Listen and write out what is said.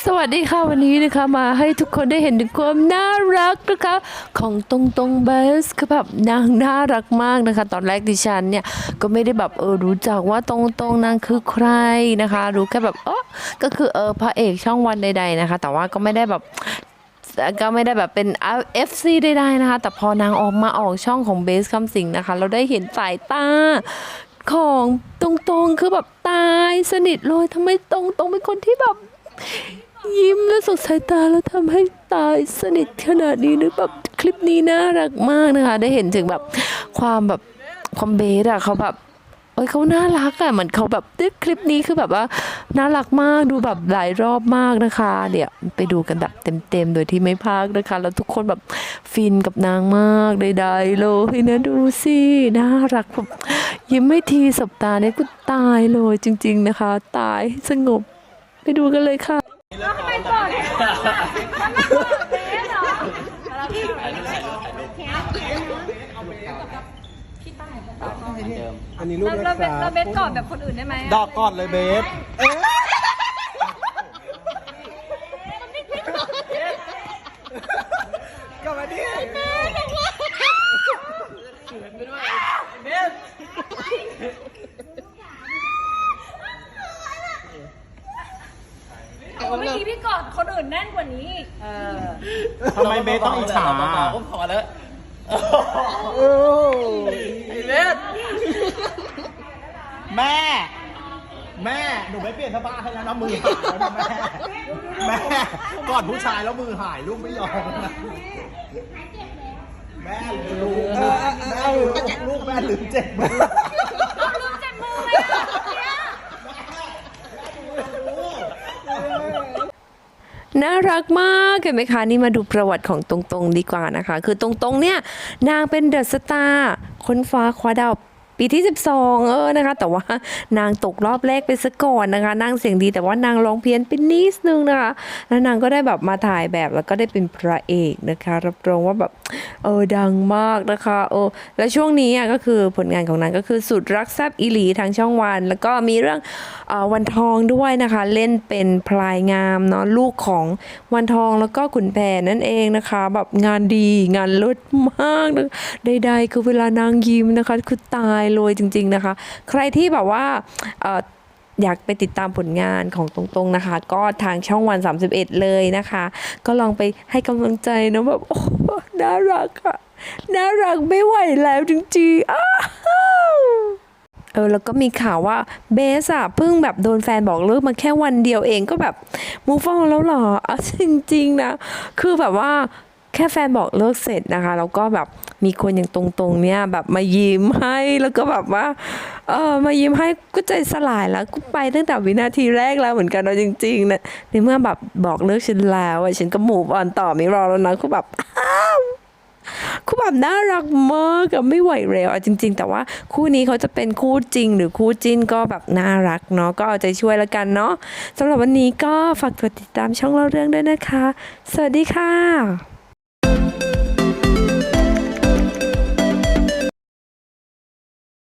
สวัสดีค่ะวันนี้นะคะมาให้ทุกคนได้เห็นถึงความน่ารักนะคะของตรงตรงเบสคือแบบนางน่ารักมากนะคะ ตอนแรกดิฉันเนี่ยก็ไม่ได้แบบเออรู้จักว่าตรงตรงนางคือใครนะคะรู้แค่แบบเออก็คือเออพระเอกช่องวันใด ๆนะคะ แต่ว่าก็ไม่ได้แบบก็ไม่ได้แบบเป็น FC ใดๆนะคะ แต่พอนางออกมาออกช่องของเบสคำสิงนะคะ เราได้เห็นสายตาของตรงๆคือแบบตายสนิทเลยทำไมตรงๆเป็นคนที่แบบ ยิ้มและสดสายตาแล้วทำให้ตายสนิทขนาดนี้นึกแบบคลิปนี้น่ารักมากนะคะ ได้เห็นถึงแบบความแบบความเบสอะเขาแบบเอ้ยเขาน่ารักอะเหมือนเขาแบบด้คลิปนี้คือแบบว่าน่ารักมากดูแบบหลายรอบมากนะคะเดี๋ยวไปดูกันแบบเต็มๆโดยที่ไม่พากนะคะ แล้วทุกคนแบบฟินกับนางมากใดๆเลยนะดูสิน่ารักแบบยิ้มไม่ทีสบตาเนี่ยกูตายเลยจริง ๆนะคะ ตายสงบไปดูกันเลยค่ะ อันนี้รูปเรานะเราคเบสรัเราบเบสก่อนแบบคนอื่นได้ไหมดอกก่อนเลยเบสเอ๊ะกลับมาดิเมื่อกี้พี่กอดคนอื่นแน่นกว่านี้อีกทำไมเบสต้องอิจฉาก็พอแล้วเออเบสแม่ แม่ หนูไม่เปลี่ยนเสอผ้าให้แล้วนะมือหายแล้วนะแม่ แม่กอดผู้ชายแล้วมือหายลูกไม่ยอมนะแม่ลืมแม่ลืมลูกแม่ลืมเจ็บมือ ลืมเจ็บมือเลยอะเนี่ย น่ารักมากเห็นไหมคะ นี่มาดูประวัติของตรงๆดีกว่านะคะ คือตรงๆเนี่ยนางเป็นเดอะสตาร์ค้นฟ้าคว้าดาว ปีที่ 12 เออนะคะ แต่ว่านางตกรอบแรกไปซะก่อนนะคะ นางเสียงดีแต่ว่านางร้องเพี้ยนไปนิดนึงนะคะ แล้วนางก็ได้แบบมาถ่ายแบบแล้วก็ได้เป็นพระเอกนะคะ รับรองว่าแบบเออดังมากนะคะเออแล้วช่วงนี้อะก็คือผลงานของนางก็คือสุดรักแซบอีหลีทางช่องวัน แล้วก็มีเรื่องเออวันทองด้วยนะคะ เล่นเป็นพลายงามเนาะลูกของวันทองแล้วก็ขุนแผนนั่นเองนะคะ แบบงานดีงานลิศมากใดๆคือเวลานางยิ้มนะคะคือตายเลยจริง ๆนะคะ ใครที่แบบว่าอยากไปติดตามผลงานของตรงๆนะคะ ก็ทางช่องวัน 31 เลยนะคะ ก็ลองไปให้กำลังใจนะแบบ โอ้น่ารักอะน่ารักไม่ไหวแล้วจริงๆอ้าวเออแล้วก็มีข่าวว่าเบสอะเพิ่งแบบโดนแฟนบอกเลิกมาแค่วันเดียวเองก็แบบมูฟออนแล้วหรออจริง ๆ นะ คือแบบว่า แค่แฟนบอกเลิกเสร็จนะคะ แล้วก็แบบมีคนอย่างตรงๆเนี่ยแบบมายิ้มให้แล้วก็แบบว่าเออมายิ้มให้ก็ใจสลายแล้วก็ไปตั้งแต่วินาทีแรกแล้วเหมือนกันเอาจริงๆนะในเมื่อแบบบอกเลิกฉันแล้วอะฉันก็หมูฟออนต่อไม่รอแล้วนะก็แบบอ้าวคือแบบน่ารักมากอะไม่ไหวแล้วอะจริง ๆ แต่ว่าคู่นี้เขาจะเป็นคู่จริง หรือคู่จิ้นก็แบบน่ารักเนาะก็เอาใจช่วยแล้วกันเนาะสำหรับวันนี้ก็ฝากกดติดตามช่องเล่าเรื่องด้วยนะคะ สวัสดีค่ะ